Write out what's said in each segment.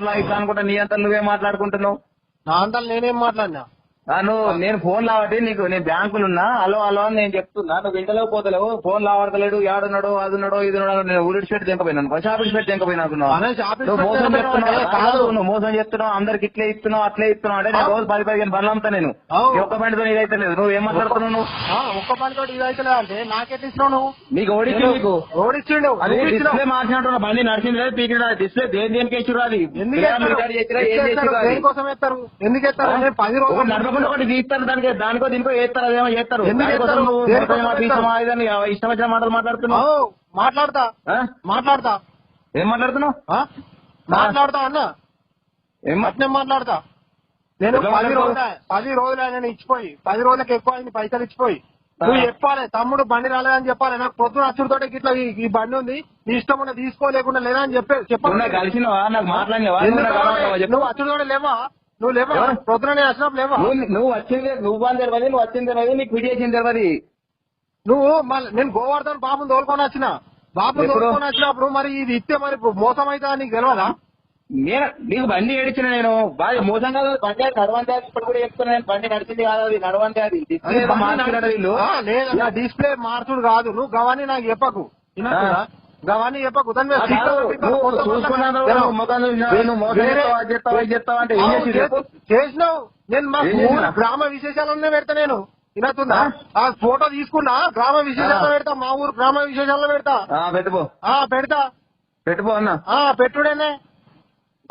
అట్లా ఇట్లా అనుకుంటా నీ అంతా నువ్వే మాట్లాడుకుంటున్నావు? నా అంతా నేనేం మాట్లాడినా? నువ్వు నేను ఫోన్ లావటి నీకు నేను బ్యాంకులు ఉన్నా హలో హలో అని నేను చెప్తున్నా. నువ్వు ఇంటలో పోతలేవు ఫోన్ లావడతలేడు యాడున్నాడో అది ఉన్నాడో ఇది ఉన్నాడో నేను ఊరి పెట్టి బస్ ఆఫీస్ పెట్టి ఆఫీస్ నువ్వు మోసం చెప్తున్నావు కాదు. నువ్వు మోసం చెప్తున్నావు అందరికి ఇట్లే ఇస్తున్నావు అట్లే ఇస్తున్నావు అంటే నేను. రోజు పది పదిహేను బండ్లు అమ్ముతా నేను. ఒక్క బండితో ఇదైతే లేదు. నువ్వు ఏం మాట్లాడుతున్నావు నువ్వు? ఒక్క పని తోటి ఇది అయితే అంటే నాకెట్ ఇచ్చినావు నువ్వు? నీకు ఓడికి నీకు. ఓడిచ్చిండు అది. డిస్ప్లే మార్చినట్టు బండి నడిచింది లేదు పీకిన డిస్ప్లే దేని దేనికి వేసిరు అది? ఎందుకు ఎందుకు ఎత్తారు? పది రోజులు నడపకుండా ఒకటి తీస్తారు దానికి దానికో దీనికో చేస్తారు అదేమో చేస్తారు. ఇష్టం వచ్చిన మాటలు మాట్లాడుతున్నావు. మాట్లాడతా? మాట్లాడతా. ఏం మాట్లాడుతున్నావు? మాట్లాడతా అన్న. ఏం మా- అట్నే మాట్లాడతా. నేను పది? రోజులు పది రోజులు ఆయన ఇచ్చిపోయి పది రోజులకు ఎక్కువ అయింది పైసలు ఇచ్చిపోయి. నువ్వు చెప్పాలి తమ్ముడు బండి రాలేదని చెప్పాలి. నాకు పొద్దున అచ్చుడితోటి ఇట్లా ఈ- బండి ఉంది. నీ ఇష్టం ఉన్న తీసుకోలేకుండా లేదా అని చెప్పే చెప్పాలి. కలిసినవా? నాకు మాట్లాడినవా? నువ్వు లేవా? నువ్వు లేవా? పొద్దున వచ్చినప్పుడు లేవా? నువ్వు వచ్చింది నువ్వు అని తెలియదు నువ్వు వచ్చింది తెలియదు నీకు విడి చేసింది తెలియదు నువ్వు నేను గోవర్ధన్ బాబుని తోలుకొని వచ్చిన. ఎప్పుడు? తోలుకొని వచ్చినప్పుడు మరి ఇది ఇస్తే మరి మోసం అయితే నీకు తెలియదా నేను నీకు బండి ఏడిచిన నేను. బాగా మోసం కాదు బండి అది నడవంతే ఇప్పుడు కూడా చెప్తున్నా నేను. బండి నడిచింది కాదు అది నడవంతే అది. డిస్ప్లే మార్చుడు కాదు. నువ్వు గవాని నాకు చెప్పకు. చూసినావు, నేను మా? గ్రామ విశేషాలనే పెడతా నేను. వినతుందా? ఆ? ఫోటో తీసుకున్నా గ్రామ విశేషాల్లో ఆ. పెడతా మా ఊరు గ్రామ విశేషాల్లో పెడతా. పెట్టుకో. ఆ పెడతా. పెట్టుకో అన్న. ఆ పెట్టుడేనే.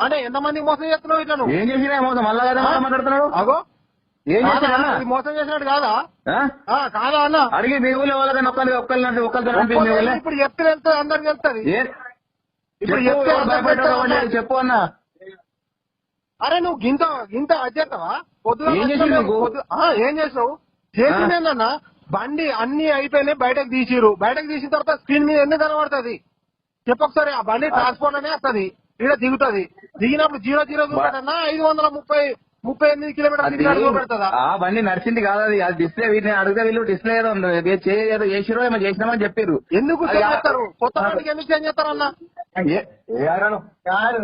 అంటే ఎంతమందికి మోసం చేస్తున్నావు ఇట్లా ఏం చేసినా మోసం మళ్ళా? మాట్లాడుతున్నాడు అగో. ఏం ఇది మోసం చేసినట్టు కాదా? కాదా అన్న? అడిగి మీ ఊళ్ళో వాళ్ళకన్నా ఒక్కరికి ఒక్కరినట్టు ఒక్కరితో ఇప్పుడు చెప్తే వెళ్తుంది అందరికి వెళ్తుంది? ఇప్పుడు చెప్పు, చెప్తే చెప్పు అన్న. అరే నువ్వు గింత గింత అధ్యతవా పొద్దున ఏం చేసావు నువ్వు? పొద్దు- ఆ, ఏం చేసావు చేసిందేందన్న బండి అన్ని అయిపోయినాయి బయటకు తీసిరు బయటకు తీసిన తర్వాత స్క్రీన్ మీద ఎందుకు కనబడుతుంది? చెప్పొకసారి ఆ బండి ట్రాన్స్పోర్ట్ అనే వస్తుంది. ఇక్కడ దిగుతుంది. దిగినప్పుడు జీరో జీరో చూపెట్టన్నా ఐదు వందల ముప్పై ముప్పై ఎనిమిది ఆ బండి నడిచింది కాదు అది. అది డిస్ప్లే వీటిని అడిగితే వీళ్ళు డిస్ప్లే ఏదో ఉంది. ఏ చే- ఏదో చేసిరో ఏమో చేసినామని చెప్పారు ఎందుకు చేస్తారు? కొత్త బండికి ఎందుకు చేంజ్ చేస్తారన్న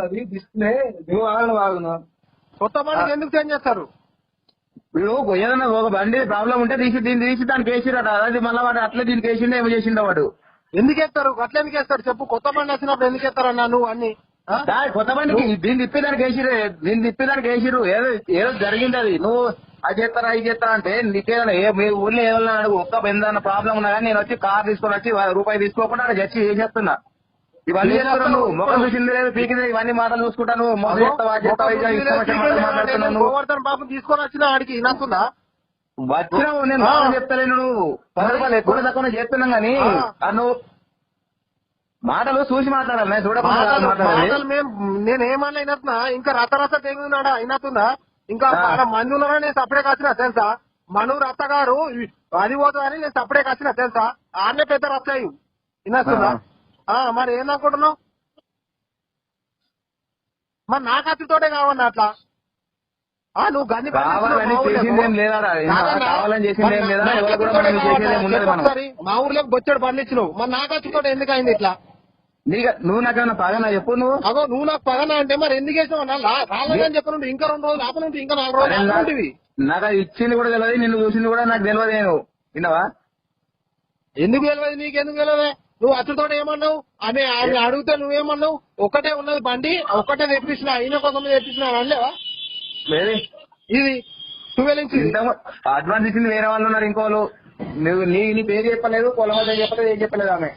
అది డిస్ప్లే నువ్వు ఆగను ఆగును కొత్త బండికి ఎందుకు చేంజ్ చేస్తారు? వీడు ఏదైనా ఒక బండి ప్రాబ్లం ఉంటే తీసి దీన్ని తీసి దానికి వేసిరట. అది మళ్ళీ వాడు అట్లా దీనికి వేసిండే ఏమో చేసిండో వాడు. ఎందుకు వేస్తారు? అట్లా ఎందుకు వేస్తారు? చెప్పు. కొత్త బండి వచ్చినప్పుడు ఎందుకు వేస్తారన్నా నువ్వు అన్ని? కొత్త బండికి దీన్ని తిప్పేదానికి వేసిరే దీన్ని తిప్పేదానికి వేసిరు ఏదో ఏదో జరిగింది అది. నువ్వు అది చేస్తారా ఇది చేస్తారా అంటే నీకేదైనా ఏ మీ ఊళ్ళో అడుగు ఒక్క ఏదైనా ప్రాబ్లం ఉన్నా కానీ నేను వచ్చి కార్ తీసుకొని వచ్చి రూపాయి తీసుకోకుండా అక్కడ చచ్చి చేసేస్తున్నా. ఇవన్నీ చేస్తున్నావు నువ్వు? ముఖం చూసింది లేదు పీకింది ఇవన్నీ మాటలు చూసుకుంటా నువ్వు. మోసం చేస్తావా వచ్చిన గోవర్ధన్ బాబు తీసుకొని వచ్చిన ఆడికి నచ్చుందా వచ్చినావు నేను చెప్తలేను నువ్వు. పది రూపాయలు ఎక్కువ తక్కువ చేస్తున్నాం కానీ నువ్వు మాటలు చూసి మాట్లాడాలి చూడకుండా మేము నేను ఏమన్నా అయినట్టున్నా ఇంకా రత రత తెగున్నాడా అయినట్టుందా? ఇంకా ఉన్నారా నేను సపడే కాసిన తెలుసా? మనూరు అత్తగారు ఈ- అది పోతుందని నేను సపడే కాసిన తెలుసా? ఆడనే పెద్ద రచ్చాయి వినస్తుందా? మరి ఏందనుకుంటున్నావు మరి నా కత్తితోటే కావన్నా అట్లా? నువ్వు గన్ని మనం మనం. మా ఊర్లోకి బొచ్చాడు పండించినావు మరి నా కత్తితోటి ఎందుకు అయింది ఇట్లా? నీకు నువ్వు నాకేమన్నా పగనా చెప్పు నువ్వు? అగో నువ్వు నాకు పగన అంటే మరి ఎందుకు వేసావు? లా- రాలేదని చెప్పనుంటే ఇంకా రెండు రోజులు ఆపనుంటే ఇంకా నాలుగు రోజులు ఆపనుంటివి నాకు అది ఇచ్చింది కూడా తెలియదు నిన్ను చూసింది కూడా నాకు తెలియదు నేను. విన్నావా? ఎందుకు తెలియదు నీకు ఎందుకు తెలియదు నువ్వు అతడితో ఏమన్నావు? అని ఆయన అడిగితే నువ్వేమన్నావు? ఒక్కటే ఉన్నది బండి ఒక్కటే తెప్పించిన అయిన కోసం తెప్పించిన అనలేవా? ఇది ట్వెల్వ్ ఇంచ్. అడ్వాన్స్ ఇచ్చింది వేరే వాళ్ళు ఉన్నారు ఇంకోళ్ళు. నువ్వు నీ నీ పేరు చెప్పలేదు పొలం చెప్పలేదు ఏం చెప్పలేదు ఆమె.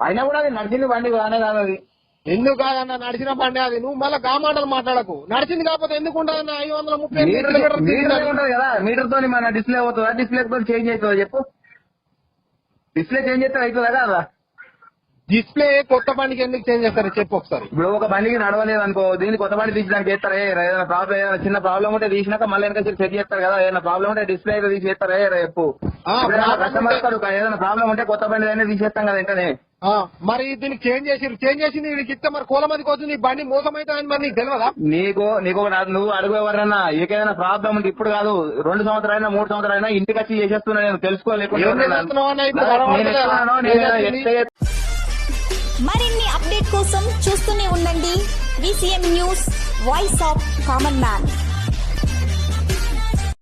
అయినా కూడా అది నడిచింది బండి కానే కాదు అది. ఎందుకు కాదన్న? నడిచిన బండి అది. నువ్వు మళ్ళీ గా మాటలు మాట్లాడకు. నడిచింది కాకపోతే ఎందుకు ఉండదన్న ఐదు వందల ముప్పై మీటర్. ఉంటది కదా. మీటర్ తోని మన డిస్ప్లే అవుతుందా డిస్ప్లే తో చేంజ్ అవుతుందా చెప్పు. డిస్ప్లే చేంజ్ చేస్తే అవుతుందా కదా? డిస్ప్లే కొత్త బండికి ఎందుకు చేంజ్ చేస్తారు? చెప్పు ఒకసారి. ఇప్పుడు ఒక బండికి నడవలేదు అనుకో దీన్ని కొత్త బండి తీసి దానికి చేస్తారా? ఏదైనా ప్రాబ్లం ఏదైనా చిన్న ప్రాబ్లం ఉంటే తీసినాక మళ్ళీ వెనక చెక్ చేస్తారు కదా? ఏదైనా ప్రాబ్లం ఉంటే డిస్ప్లే అయితే తీసి చేస్తారా? ఏ రా, చెప్పు. కస్టమర్ ఏదైనా ప్రాబ్లం ఉంటే కొత్త బండి అయినా తీసేస్తాం కదా వెంటనే. మరి దీనికి చేంజ్ చేసి చేంజ్ చేసింది వీడికి ఇస్తే మరి కోల మందికి వచ్చింది ఈ బండి మోసం అవుతుందని మరి నీకు తెలియదా నీకు నీకు ఒక నా- నువ్వు అడుగు ఎవరన్నా ఏదైనా ప్రాబ్లం ఉంటే ఇప్పుడు కాదు రెండు సంవత్సరాలైనా మూడు సంవత్సరాలైనా ఇంటికి వచ్చి చేసేస్తున్నా నేను తెలుసుకోలేకుండా మరిన్ని అప్డేట్ కోసం చూస్తూనే ఉండండి. VCM news voice of common man